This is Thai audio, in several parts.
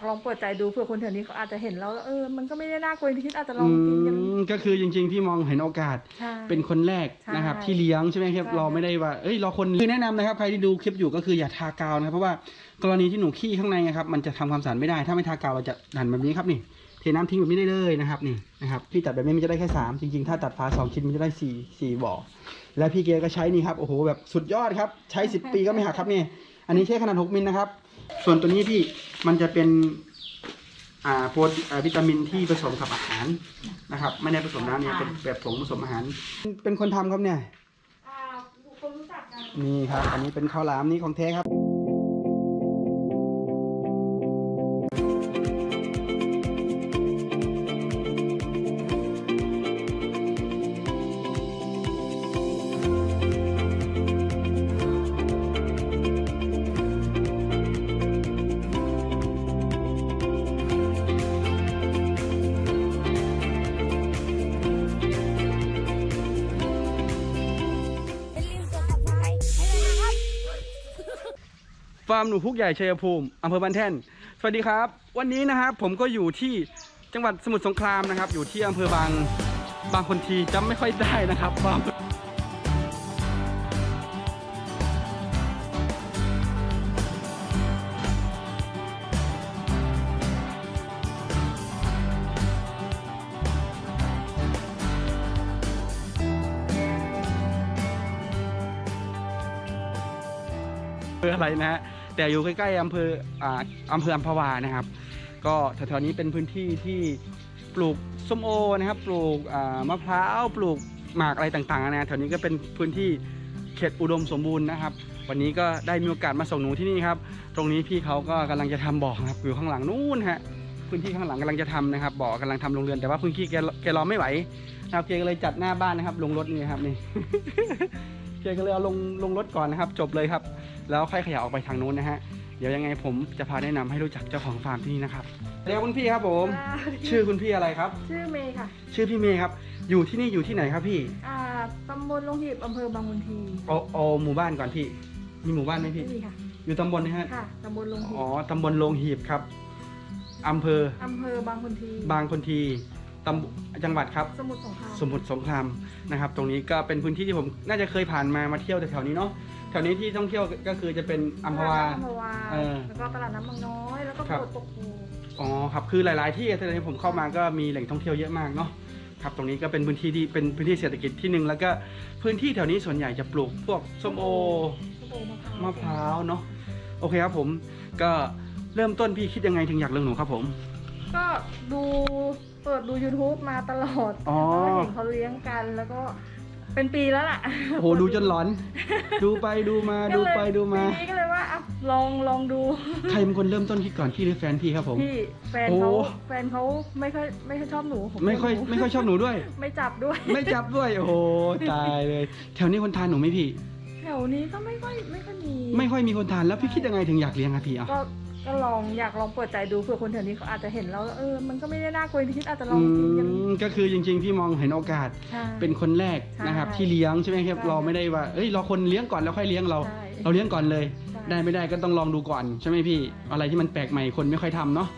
ากลองเปิดใจดูเผื่อคนแถวนี้เขาอาจจะเห็นแล้วแล้วเออมันก็ไม่ได้น่ากลัวอย่างที่คิดอาจจะลอืองกินกันมก็คือจริง ๆ พี่มองเห็นโอกาสใช่เป็นคนแรกใช่นะครับที่เลี้ยงใช่ไหมครับใช่เราไม่ได้ว่าเอ้ยเราคนคือแนะนำนะครับใครที่ดูคลิปอยู่ก็คืออย่าทากาวนะครับเพราะว่ากรณีที่หนูขี้ข้างในนะครับมันจะทำความสะอาดไม่ได้ ถ้าไม่ทากาวเราจะดันแบบนี้ครับนี่เทน้ำทิ้งแบบนี้ได้เลยนะครับนี่นะครับพี่ตัดแบบนี้มันจะได้แค่สามจริงๆ ถ้าตัดฟ้าสองชิ้นมันจะได้สี่สี่บ่อแล้วพี่เกก็ใช้นี่ครับโอ้โหแบบสุดยอดครับใช้สิบปีก็ไม่หักครับนี่อันนี้ใช้ขนาดหกมิลนะครับ ส่วนตัวนี้พี่มันจะเป็นอ่าโปรตีนอ่าวิตามินที่ผสมกับอาหารนะครับ ไม่ได้ผสมน้ำเนี่ยเป็นแบบผงผสมอาหาร เป็นคนทำครับเนี่ยอ่าบุคคนรู้จักกันนี่ครับ อันนี้เป็นข้าวหลามนี่ของแท้ครับ ฟาร์มหนูพุกใหญ่ชัยภูมิอำเภอบ้านแท่น สวัสดีครับ วันนี้นะครับผมก็อยู่ที่จังหวัดสมุทรสงครามนะครับ อยู่ที่อำเภอบางบางคนทีจำไม่ค่อยได้นะครับฟาร์มอำเภออะไรนะฮะ แต่อยู่ใกล้ๆอำเภออ่าอำเภออัมพวานะครับ ก็แถวๆนี้เป็นพื้นที่ที่ปลูกส้มโอนะครับ ปลูกอ่ามะพร้าวปลูกหมากอะไรต่างๆนะแถวนี้ก็เป็นพื้นที่เขตอุดมสมบูรณ์นะครับ วันนี้ก็ได้มีโอกาสมาส่งหนูที่นี่ครับ ตรงนี้พี่เขาก็กำลังจะทำบ่อครับอยู่ข้างหลังนู่นฮะพื้นที่ข้างหลังกำลังจะทำนะครับบ่อกำลังทำโรงเรือนแต่ว่าพื้นที่แกแกรอไม่ไหวนะครับแกก็เลยจัดหน้าบ้านนะครับลงรถนี่ครับนี่ แกก็เลยเอาลงลงรถก่อนนะครับ จบเลยครับ แล้วค่อยขยับออกไปทางนู้นนะฮะเดี๋ยวยังไงผมจะพาแนะนำให้รู้จักเจ้าของฟาร์มที่นี่นะครับเดี๋ยวคุณพี่ครับผมอ่าชื่อคุณพี่อะไรครับ ชื่อเมย์ค่ะ ชื่อพี่เมย์ครับ อยู่ที่นี่อยู่ที่ไหนครับพี่อ่าตำบลลงหีบอำเภอบางมุนทีเอาเอาหมู่บ้านก่อนพี่ มีหมู่บ้านไหมพี่นี่ค่ะ อยู่ตำบลนะฮะค่ะตำบลลงหีอ๋อบตำบลโลงหีบครับอำเภออำเภอบางมุนที บางคนที ตำบจังหวัดครับ สมุทรสงครามสมุทรสงครามนะครับ ตรงนี้ก็เป็นพื้นที่ที่ผมน่าจะเคยผ่านมามาเที่ยวแถวๆนี้เนาะแถวนี้ที่ท่องเที่ยวก็คือจะเป็นอัมพวา อัมพวาเออแล้วก็ตลาดน้ำบางน้อย แล้วก็ครับโบสถ์ปกโพอ๋อครับคือหลายๆที่ตอนนี้ผมเข้ามาก็มีแหล่งท่องเที่ยวเยอะมากเนาะครับ ตรงนี้ก็เป็นพื้นที่ที่เป็นพื้นที่เศรษฐกิจที่หนึ่งแล้วก็พื้นที่แถวนี้ส่วนใหญ่จะปลูกพวกส้มโอ ส้มโอมะพร้าวมะพร้าวเนาะโอเคครับผมก็เริ่มต้นพี่คิดยังไงถึงอยากเลี้ยงหนูครับผม ก็ดู เปิดดู YouTube มาตลอดอ๋อ แล้วก็เห็นเขาเลี้ยงกันแล้วก็เป็นปีแล้วล่ะโอ้โหดูจนหลอน ดูไปดูมาดูไปดูมา ปีนี้ก็เลยว่าอะลองลองดูใครเป็นคนเริ่มต้นคิดก่อนพี่หรือแฟนพี่ครับผม พี่แฟนโอ้เขาแฟนเขาไม่ค่อยไม่ค่อยชอบหนูผไม่ค่อยหนูไม่ค่อยชอบหนูด้วย ไม่จับด้วย ไม่จับด้วยโอ้โหตายเลย แถวนี้คนทานหนูไหมพี่ แถวนี้ก็ไม่ค่อยไม่ค่อยมี ไม่ค่อยมีคนทานแล้วพี่คิดยังไงถึงอยากเลี้ยงอะพี่อะก็ ก็ลองอยากลองเปิดใจดูเผื่อคนแถวนี้เขาอาจจะเห็นแล้วเออมันก็ไม่ได้น่ากลัวอย่างที่คิดอาจจะลออืงกินกันมก็คือจริงๆพี่มองเห็นโอกาสใช่เป็นคนแรกใช่นะครับที่เลี้ยงใช่ไหมครับใช่เราไม่ได้ว่าเอ้ยเราคนเลี้ยงก่อนแล้วค่อยเลี้ยงเรา ใช่เราเลี้ยงก่อนเลย ใช่ ได้ไม่ได้ก็ต้องลองดูก่อนใช่ไหมพี่ อะไรที่มันแปลกใหม่คนไม่ค่อยทำเนาะ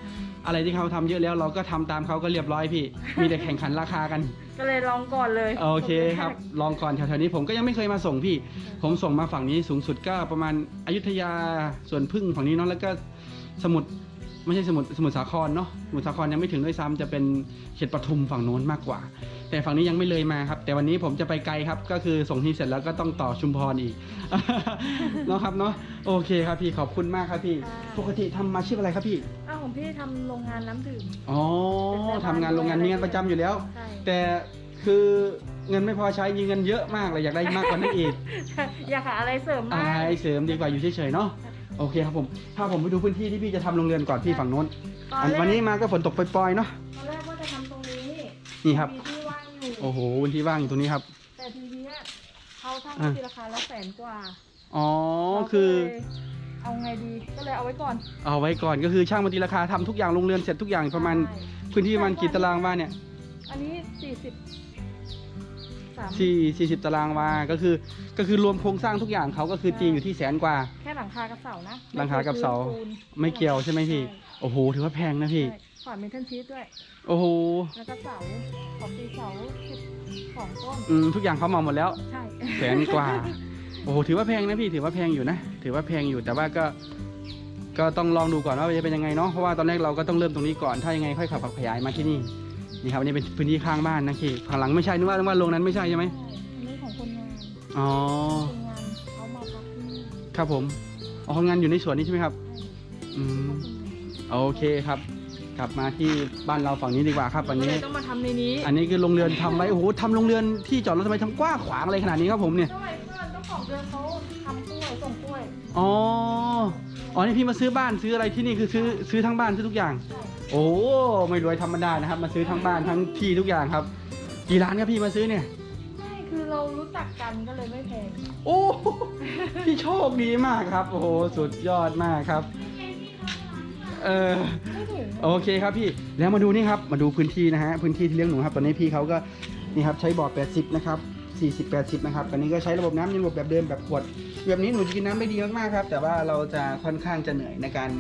อะไรที่เขาทำเยอะแล้วเราก็ทำตามเขาก็เรียบร้อยพี่ มีแต่แข่งขันราคากัน ก็เลยลองก่อนเลยโอเคครับ ลองก่อนแถวๆนี้ผมก็ยังไม่เคยมาส่งพี่ ผมส่งมาฝั่งนี้สูงสุดก็ประมาณอยุธยาส่วนพึ่งฝั่งนี้เนาะแล้วก็ สมุทรไม่ใช่สมุทรสมุทรสาครเนาะสมุทรสาครยังไม่ถึงด้วยซ้ำจะเป็นเขตปทุมฝั่งโน้นมากกว่า แต่ฝั่งนี้ยังไม่เลยมาครับ แต่วันนี้ผมจะไปไกลครับ ก็คือส่งที่เสร็จแล้วก็ต้องต่อชุมพรอีกเนาะครับเนาะโอเคครับพี่ขอบคุณมากครับพี่ ปกติทำอาชีพอะไรครับพี่อ้าวของพี่ทำโรงงานน้ำดื่มอ๋อทำงานโรงงานมีงานประจำอยู่แล้วใช่แต่คือเงินไม่พอใช้มีเงินเยอะมากเลยอยากได้มากกว่านั้นอีกอยากหาอะไรเสริมอาบ้างยเสริมดีกว่าอยู่เฉยๆเนาะ โอเคครับผมถ้าผมไปดูพื้นที่ที่พี่จะทำโรงเรือนก่อนพี่ฝั่งโน้นตอนอันแรกวันนี้มาก็ฝนตกปล่อยๆเนาะตอนแรกว่าจะทำตรงนี้นี่ครับ มีที่ว่างอยู่โอ้โหพื้นที่ว่างอยู่ตรงนี้ครับ แต่ทีนี้เขาทำอะทีราคาละแสนกว่าอ๋อเราก็คือ เลยเอาไงดีก็เลยเอาไว้ก่อนเอาไว้ก่อนก็คือช่างมาตีราคาทำทุกอย่างโรงเรือนเสร็จทุกอย่างประมาณใช่พื้นที่ประมาณกี่ตารางวาเนี่ยอันนี้สี่ สิบสามสี่สี่สิบตารางวา ก็คือ ก็คือรวมโครงสร้างทุกอย่างเขาก็คือตีอยู่ที่แสนกว่า แค่หลังคากับเสานะหลังคากับเสา ปูนไม่เกี่ยวใช่ไหมพี่ใช่โอ้โห ถือว่าแพงนะพี่ใช่ขอเมทัลชีสด้วย โอ้โห แล้วก็เสาของตีเสาสิบสองต้น อืม ทุกอย่างเขาเหมาหมดแล้ว ใช่ แสนกว่า โอ้โห ถือว่าแพงนะพี่ ถือว่าแพงอยู่นะ ถือว่าแพงอยู่ แต่ว่าก็ ก็ต้องลองดูก่อนว่าจะเป็นยังไงเนาะ เพราะว่าตอนแรกเราก็ต้องเริ่มตรงนี้ก่อน ถ้ายังไงค่อยขับขยายมาที่นี่ นี่ครับอันนี้เป็นพื้นที่ข้างบ้านนะพี่ข้างหลังไม่ใช่นึกว่านึกว่าโรงนั้นไม่ใช่ใช่ไหมใช่อันนี้ของคนงานอ๋อคนงานเขามาพักที่นี่ครับผมอ๋อคนงานอยู่ในสวนนี้ใช่ไหมครับใช่อืมเขาคนงานโอเคครับ กลับมาที่บ้านเราฝั่งนี้ดีกว่าครับวันก็เลนี้ยต้องมาทำในนี้อันนี้คือโรงเรือนทำไว้โอ้โหทำโรงเรือนที่จอดรถทำไมทำกว้างขวางอะไรขนาดนี้ครับผมเนี่ย สมัยก่อนเจ้าของเรือนเขาทำกล้วยส่งกล้วยอ๋อ อ๋อนี่พี่มาซื้อบ้านซื้ออะไรที่นี่คือซื้อซื้อทั้งบ้านซื้อทุกอย่าง ใช่ โอ้ไม่รวยธรรมดานะครับ มาซื้อทั้งบ้านทั้งที่ทุกอย่างครับ กี่ล้านครับพี่มาซื้อเนี่ย ไม่คือเรารู้จักกันก็เลยไม่แพงโอ้พี่โชคดีมากครับ โอ้โหสุดยอดมากครับ เออ ไม่ถึงโอเคครับพี่แล้วมาดูนี่ครับมาดูพื้นที่นะฮะพื้นที่ที่เลี้ยงหนูครับตอนนี้พี่เขาก็นี่ครับใช้บ่อ80 นะครับ 40 80 นะครับตอนนี้ก็ใช้ระบบน้ำยังระบบแบบเดิมแบบขวด แบบนี้หนูจะกินน้ำได้ดีมากๆครับ แต่ว่าเราจะค่อนข้างจะเหนื่อยในการ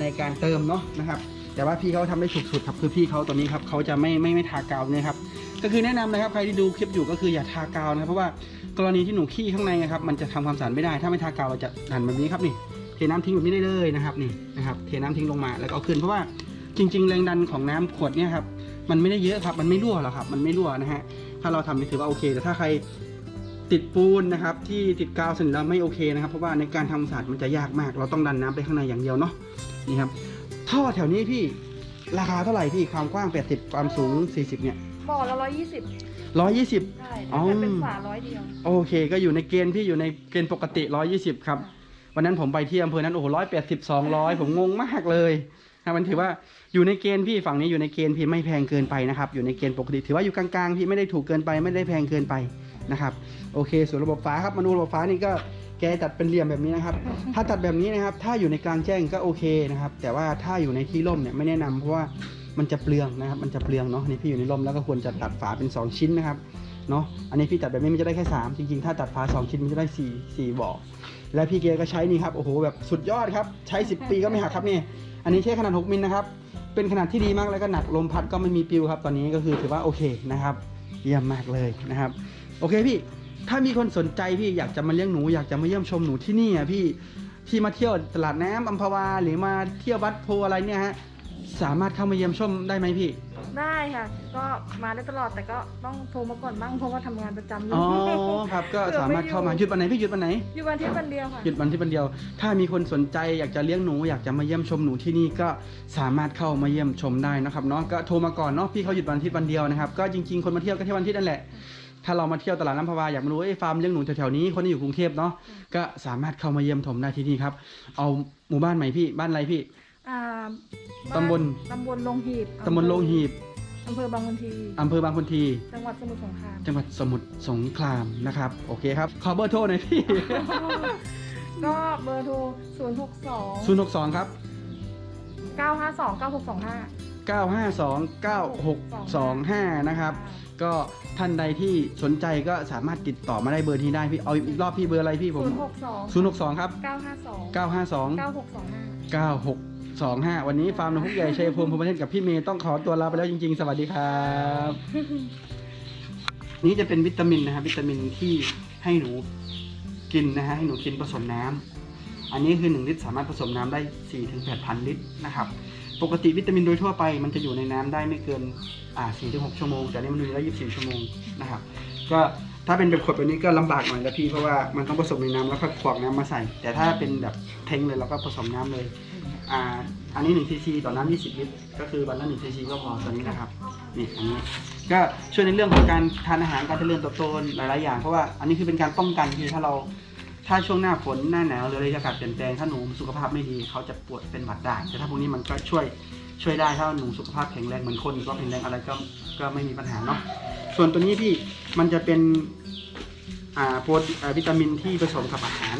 ในการเติมเนาะนะครับ แต่ว่าพี่เขาทำได้ถูกสุดครับคือพี่เขาตัวนี้ครับเขาจะไม่ไม่ไม่ทากาวเนี่ยครับก็คือแนะนำนะครับใครที่ดูคลิปอยู่ก็คืออย่าทากาวนะครับเพราะว่ากรณีที่หนูขี้ข้างในนะครับมันจะทำความสะอาดไม่ได้ ถ้าไม่ทากาวเราจะหันแบบนี้ครับนี่เทน้ำทิ้งแบบนี้ได้เลยนะครับนี่นะครับเทน้ำทิ้งลงมาแล้วก็เอาขึ้นเพราะว่าจริง ๆ แรงดันของน้ำขวดเนี่ยครับมันไม่ได้เยอะครับมันไม่รั่วหรอกครับ มันไม่รั่วนะฮะถ้าเราทำนี่ถือว่าโอเค แต่ถ้าใครติดปูนนะครับ ที่ติดกาวสนิทแล้วไม่โอเคนะครับ เพราะว่าในการทำความสะอาดมันจะยากมาก เราต้องดันน้ำไปข้างในอย่างเดียวเนาะนี่ครับ ท่อแถวนี้พี่ราคาเท่าไหร่พี่ความกว้าง 80 ความสูง 40 เนี่ยบ่อละร้อยยี่สิบ120ใช่อ๋อแต่เป็นฝาร้อยเดียว โอเค ก็อยู่ในเกณฑ์พี่อยู่ในเกณฑ์ปกติ 120 ครับ วันนั้นผมไปที่อำเภอนั้นโอ้โหร้อยแปดสิบสองร้อยผมงงมากเลยนะมันถือว่าอยู่ในเกณฑ์พี่ฝั่งนี้อยู่ในเกณฑ์พี่ไม่แพงเกินไปนะครับ อยู่ในเกณฑ์ปกติ ถือว่าอยู่กลางๆพี่ไม่ได้ถูกเกินไปไม่ได้แพงเกินไปนะครับ โอเค ส่วนระบบฟ้าครับมาดูระบบฟ้านี่ก็ แกตัดเป็นเหลี่ยมแบบนี้นะครับ ถ้าตัดแบบนี้นะครับ ถ้าอยู่ในกลางแจ้งก็โอเคนะครับ แต่ว่าถ้าอยู่ในที่ร่มเนี่ยไม่แนะนำเพราะว่ามันจะเปลืองนะครับ มันจะเปลืองเนาะนี่พี่อยู่ในร่มแล้วก็ควรจะตัดฝาเป็นสองชิ้นนะครับเนาะอันนี้พี่ตัดแบบนี้มันจะได้แค่ 3 จริงๆ ถ้าตัดฝา2ชิ้นมันจะได้ 4 4บ่อและพี่เกก็ใช้นี่ครับโอ้โหแบบสุดยอดครับใช้ 10 ปีก็ไม่หักครับนี่อันนี้ใช้ขนาด 6มิลนะครับเป็นขนาดที่ดีมากแล้วก็หนักลมพัดก็ไม่มีปิวครับ ตอนนี้ก็คือถือว่าโอเคนะครับ เยี่ยมมากเลยนะครับ โอเคพี่ ถ้ามีคนสนใจพี่อยากจะมาเลี้ยงหนูอยากจะมาเยี่ยมชมหนูที่นี่อะพี่ที่มาเที่ยวตลาดน้ำอัมพวาหรือมาเที่ยววัดโพอะไรเนี่ยฮะสามารถเข้ามาเยี่ยมชมได้ไหมพี่ ได้ค่ะ ก็มาได้ตลอดแต่ก็ต้องโทรมาก่อนบ้างเพราะว่าทำงานประจำอยู่อ๋อครับก็สามารถเข้ามาหยุดวันไหนพี่หยุดวันไหนอยู่วันที่วันเดียวค่ะหยุดวันที่วันเดียว ถ้ามีคนสนใจอยากจะเลี้ยงหนูอยากจะมาเยี่ยมชมหนูที่นี่ก็สามารถเข้ามาเยี่ยมชมได้นะครับเนาะก็โทรมาก่อนเนาะพี่เขาหยุดวันอาที่วันเดียวนะครับก็จริงๆคนมาเที่ยวก็เที่ยววันอาที่นั่นแหละ ถ้าเรามาเที่ยวตลาดน้ำพวาอยากมารู้ไอ้ฟาร์มเลี้ยงหนูแถวๆนี้คนที่อยู่กรุงเทพเนาะก็สามารถเข้ามาเยี่ยมชมได้ที่นี่ครับ เอาหมู่บ้านใหม่พี่บ้านอะไรพี่ อ่าตำบล ตำบลลงหีบตำบลโลงหีบอำเภอบางคนที อำเภอบางคนที จังหวัดสมุทรสงคราม จังหวัดสมุทรสงครามนะครับ โอเคครับ ขอเบอร์โทรหน่อยพี่ ก็เบอร์โทร 0 6 2 062 ครับ 9 5 2 9 6 2 5 952 9625 นะครับ ก็ท่านใดที่สนใจก็สามารถติดต่อมาได้เบอร์ที่ได้พี่เอาอีกรอบพี่เบอร์อะไรพี่ผม0 6 2 062ครับ9 5 2 952 9 6 2 5 9625 วันนี้ฟาร์มนกพุกใหญ่ชัยภูมิพรหมประเทศกับพี่เมย์ต้องขอตัวลาไปแล้วจริง ๆ สวัสดีครับ นี่จะเป็นวิตามินนะครับวิตามินที่ให้หนูกินนะฮะให้หนูกินผสมน้ำอันนี้คือ 1 ลิตรสามารถผสมน้ำได้4-8,000ลิตรนะครับ ปกติวิตามินโดยทั่วไป มันจะอยู่ในน้ำได้ไม่เกินอ่า4-6ชั่วโมงแต่นี่มันอยู่ได้24ชั่วโมงนะครับก็ถ้าเป็นแบบขวดแบบนี้ก็ลำบากหน่อยนะพี่เพราะว่ามันต้องผสมในน้ำแล้วก็ขวากน้ำมาใส่ แต่ถ้าเป็นแบบเทงเลยเราก็ผสมน้ำเลยอ่าอันนี้1ซีซีต่อน้ำ20ลิตรก็คือวันละ1ซีซีก็พอตัวนี้นะครับนี่อันนี้ก็ช่วยในเรื่องของการทานอาหารการเจริญเติบโตหลายๆอย่างเพราะว่าอันนี้คือเป็นการป้องกันที่ถ้าเรา ถ้าช่วงหน้าฝนหน้าหนาวหรืออะไรอากาศเปลี่ยนแปลงถ้าหนูสุขภาพไม่ดีเขาจะปวดเป็นหวัดได้ แต่ถ้าพวกนี้มันก็ช่วยช่วยได้ถ้าหนูสุขภาพแข็งแรงเหมือนคนก็แข็งแรงอะไรก็ก็ไม่มีปัญหาเนาะส่วนตัวนี้พี่มันจะเป็นอ่าโปรตีนวิตามินที่ผสมกับอาหาร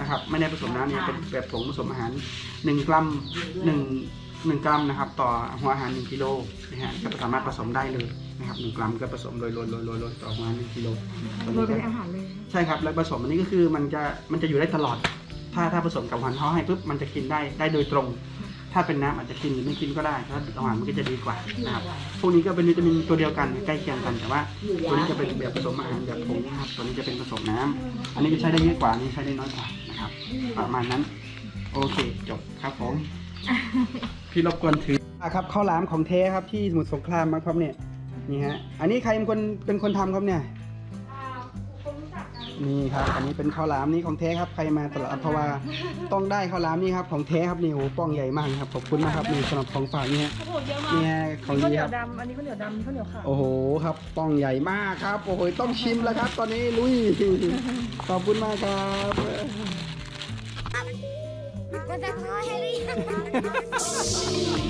นะครับไม่ได้ผสมน้ำเนี่ยเป็นแบบผงผสมอาหาร 1 กรัม1 1 กรัมนะครับต่อหัวอาหาร 1กิโลนะฮะก็สามารถผสมได้เลยนะครับ1กรัมก็ผสมโรยโรยโรยโรยโรยต่อหัวอาหาร1กิโลโดยเป็นอาหารเลย ใช่ครับแล้วผสมอันนี้ก็คือมันจะมันจะอยู่ได้ตลอด ถ้าถ้าผสมกับหันเขาให้ปุ๊บมันจะกินได้ได้โดยตรง ถ้าเป็นน้ำอาจจะกินหรือไม่กินก็ได้ถ้าหวานมันก็จะดีกว่านะครับพวกนี้ก็เป็นวิตามินตัวเดียวกันใกล้เคียงกันแต่ว่า ตัวนี้จะเป็นแบบผสมอาหารแบบผงนะครับตัวนี้จะเป็นผสมน้ำอันนี้ก็ใช้ได้เยอะกว่าอันนี้ใช้ได้น้อยกว่านะครับ ประมาณนั้น โอเคจบครับผมพี่รบกวนถืออะครับข้าวหลามของเทครับที่สมุทรสงครามมาครับเนี่ยนี่ฮะอันนี้ใครเป็นคนเป็นคนทำครับเนี่ย นี่ครับ อันนี้เป็นข้าวหลามนี่ของเทครับ ใครมาตลาดอัมพวา ต้องได้ข้าวหลามนี่ครับของเทครับนี่โอ้โหป้องใหญ่มากครับ ขอบคุณนะครับนี่สำหรับของฝากนี่ฮะ ข้าวโพดเยอะมากนี่ฮะของข้าวดีเหนีคยรัวบดำอันนี้ข้าวเหนียวดำข้าวเหนียวขาว โอ้โหครับป้องใหญ่มากครับ โอ้โหต้องชิมแล้วครับ ตอนนี้ลุย ขอบคุณมากครับกดซับสไครต์ให้หรือยัง